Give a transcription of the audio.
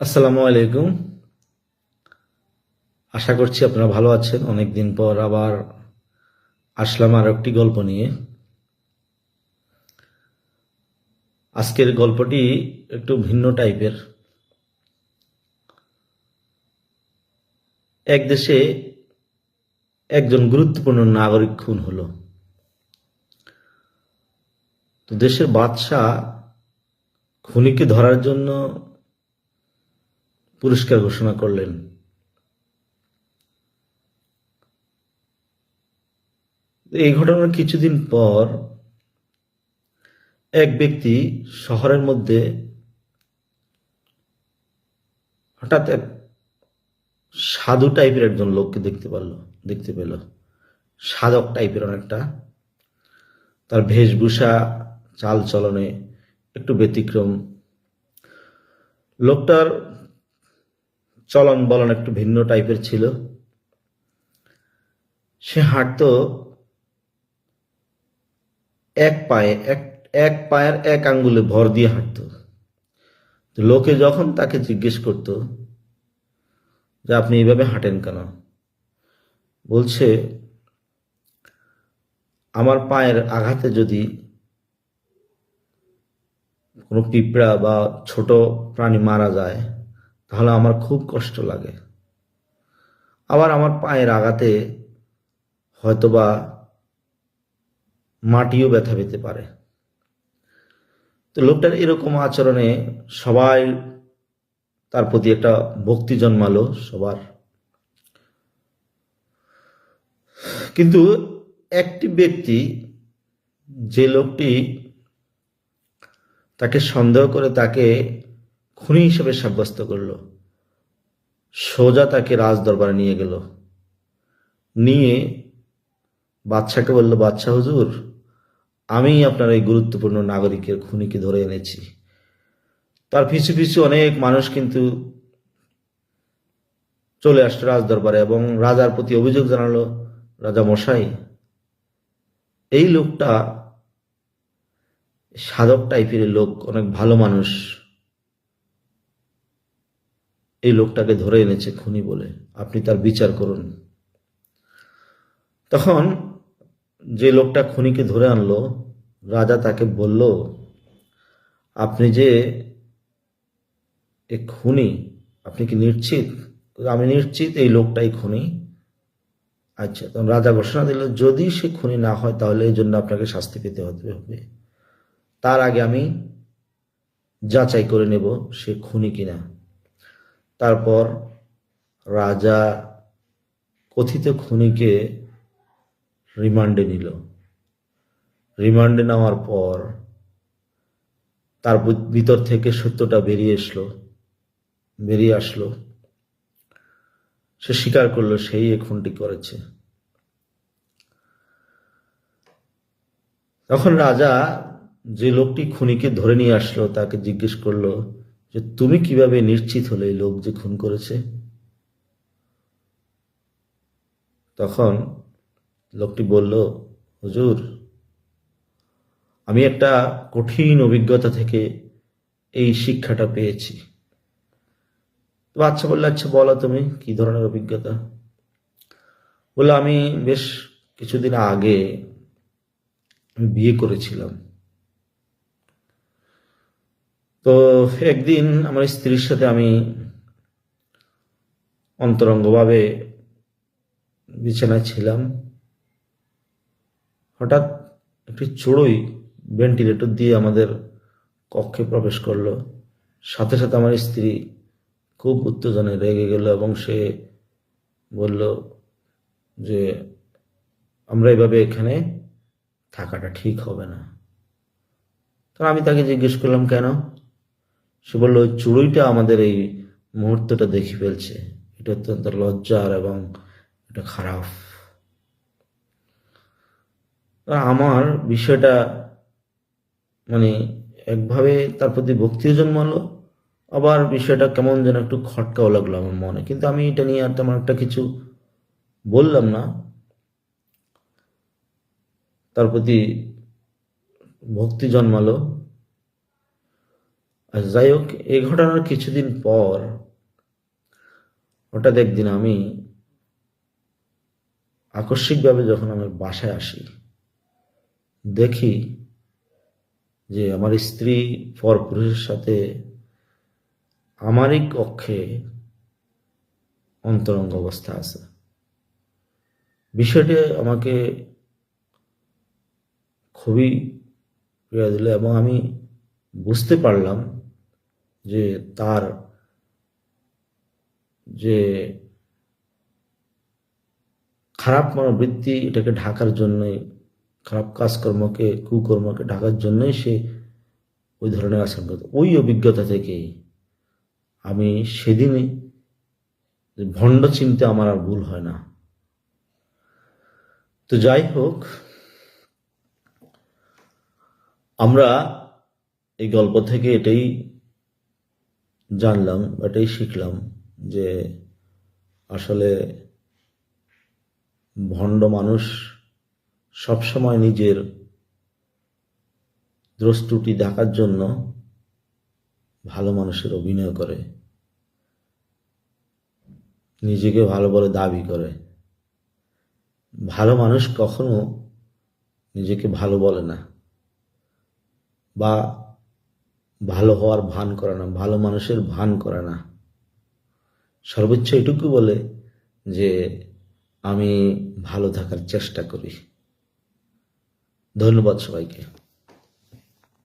আসসালামু আলাইকুম। আশা করছি আপনারা ভালো আছেন। অনেক দিন পর আবার আসলাম আর একটি গল্প নিয়ে। আজকের গল্পটি একটু ভিন্ন টাইপের। এক দেশে একজন গুরুত্বপূর্ণ নাগরিক খুন হলো। তো দেশের বাদশাহ খুনিকে ধরার জন্য পুরস্কার ঘোষণা করলেন। এই ঘটনার কিছুদিন পর এক ব্যক্তি শহরের মধ্যে হঠাৎ এক সাধু টাইপের একজন লোককে দেখতে পারল, দেখতে পেল। সাধক টাইপের অনেকটা। তার বেশভূষা চাল চলনে একটু ব্যতিক্রম। লোকটার চলন বলন একটু ভিন্ন টাইপের ছিল। সে হাঁটতো, এক পায়ে, এক এক পায়ের এক আঙ্গুলে ভর দিয়ে হাঁটতো। লোকে যখন তাকে জিজ্ঞেস করতো, যে আপনি এইভাবে হাঁটেন কেন? বলছে, আমার পায়ের আঘাতে যদি কোনো পিঁপড়া বা ছোট প্রাণী মারা যায় তাহলে আমার খুব কষ্ট লাগে। আবার আমার পায়ের আঘাতে হয়তোবা মাটিও ব্যথা পেতে পারে। তো লোকটার এরকম আচরণে সবাই তার প্রতি একটা ভক্তি জন্মালো সবার। কিন্তু একটি ব্যক্তি, যে লোকটি তাকে সন্দেহ করে তাকে খুনি হিসেবে সাব্যস্ত করল। সোজা তাকে রাজ দরবারে নিয়ে গেল। নিয়ে বাদশাকে বলল, বাদশাহ হুজুর, আমি আপনার এই গুরুত্বপূর্ণ নাগরিকের খুনিকে ধরে এনেছি। তার পিছু পিছু অনেক মানুষ কিন্তু চলে আসলো রাজ দরবারে এবং রাজার প্রতি অভিযোগ জানালো, রাজা মশাই, এই লোকটা সাধক টাইপের লোক, অনেক ভালো মানুষ। এই লোকটাকে ধরে এনেছে খুনি বলে। আপনি তার বিচার করুন। তখন যে লোকটা খুনিকে ধরে আনলো, রাজা তাকে বলল, আপনি যে এ খুনি, আপনি কি নিশ্চিত? আমি নিশ্চিত এই লোকটাই খুনি। আচ্ছা তখন রাজা ঘোষণা দিল, যদি সে খুনি না হয়, তাহলে এই জন্য আপনাকে শাস্তি পেতে হতে হবে। তার আগে আমি যাচাই করে নেব সে খুনি কিনা। তারপর রাজা কথিত খুনিকে রিমান্ডে নিল। রিমান্ডে নেওয়ার পর তার ভিতর থেকে সত্যটা বেরিয়ে এসলো, বেরিয়ে আসলো। সে স্বীকার করল সেই এ খুনটি করেছে। তখন রাজা যে লোকটি খুনিকে ধরে নিয়ে আসলো, তাকে জিজ্ঞেস করল যে তুমি কীভাবে নিশ্চিত হলে এই লোক যে খুন করেছে? তখন লোকটি বলল, হুজুর, আমি একটা কঠিন অভিজ্ঞতা থেকে এই শিক্ষাটা পেয়েছি। তো আচ্ছা বললে আচ্ছা বলো তুমি, কি ধরনের অভিজ্ঞতা? বলল, আমি বেশ কিছুদিন আগে বিয়ে করেছিলাম। তো একদিন আমার স্ত্রীর সাথে আমি অন্তরঙ্গভাবে বিছানায় ছিলাম। হঠাৎ একটি চড়ুই ভেন্টিলেটর দিয়ে আমাদের কক্ষে প্রবেশ করল। সাথে সাথে আমার স্ত্রী খুব উত্তেজনায় রেগে গেল এবং সে বলল যে, আমরা এভাবে এখানে থাকাটা ঠিক হবে না। তো আমি তাকে জিজ্ঞেস করলাম, কেন? সে বলল, ওই চুড়ুইটা আমাদের এই মুহূর্তটা দেখে ফেলছে। এটা অত্যন্ত লজ্জার এবং এটা খারাপ। আমার বিষয়টা মানে একভাবে তার প্রতি ভক্তিও জন্মালো। আবার বিষয়টা কেমন যেন একটু খটকাও লাগল আমার মনে। কিন্তু আমি এটা নিয়ে আর তেমন একটা কিছু বললাম না। তার প্রতি ভক্তি জন্মালো। যাই হোক এই ঘটনার কিছুদিন পর হঠাৎ একদিন আমি আকস্মিকভাবে যখন আমার বাসায় আসি, দেখি যে আমার স্ত্রী পরপুরুষের সাথে আমারই কক্ষে অন্তরঙ্গ অবস্থা আছে। বিষয়টি আমাকে খুবই পীড়া দিল এবং আমি বুঝতে পারলাম যে তার যে খারাপ মনোবৃত্তি, এটাকে ঢাকার জন্যই, খারাপ কাজকর্মকে, কুকর্মকে ঢাকার জন্যই সে ওই ধরনের আচরণ ওই অভিজ্ঞতা থেকেই আমি সেদিনই ভণ্ড চিনতে আমার আর ভুল হয় না। তো যাই হোক, আমরা এই গল্প থেকে এটাই জানলাম, এটাই শিখলাম যে আসলে ভণ্ড মানুষ সবসময় নিজের দ্রষ্টুটি দেখার জন্য ভালো মানুষের অভিনয় করে, নিজেকে ভালো বলে দাবি করে। ভালো মানুষ কখনো নিজেকে ভালো বলে না বা ভালো হওয়ার ভান করে না, ভালো মানুষের ভান করে না। সর্বোচ্চ এটুকু বলে যে, আমি ভালো থাকার চেষ্টা করি। ধন্যবাদ সবাইকে।